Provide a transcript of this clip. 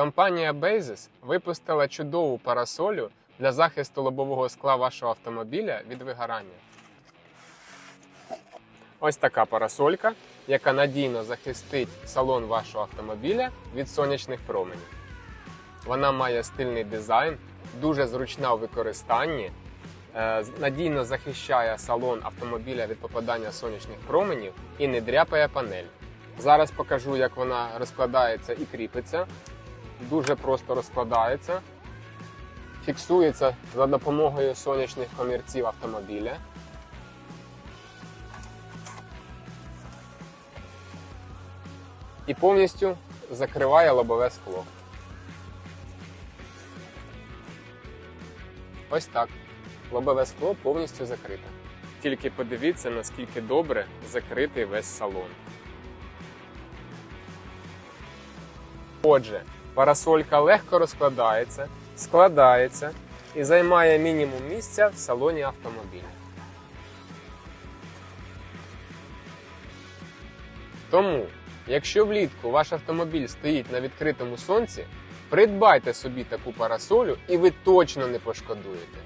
Компанія Basis випустила чудову парасолю для захисту лобового скла вашого автомобіля від вигорання. Ось така парасолька, яка надійно захистить салон вашого автомобіля від сонячних променів. Вона має стильний дизайн, дуже зручна у використанні, е, надійно захищає салон автомобіля від попадання сонячних променів і не дряпає панель. Зараз покажу, як вона розкладається і кріпиться. Дуже просто розкладається, фіксується за допомогою сонячних комірців автомобіля. І повністю закриває лобове скло. Ось так. Лобове скло повністю закрите. Тільки подивіться, наскільки добре закритий весь салон. Отже, парасолька легко розкладається, складається і займає мінімум місця в салоні автомобіля. Тому, якщо влітку ваш автомобіль стоїть на відкритому сонці, придбайте собі таку парасолю і ви точно не пошкодуєте.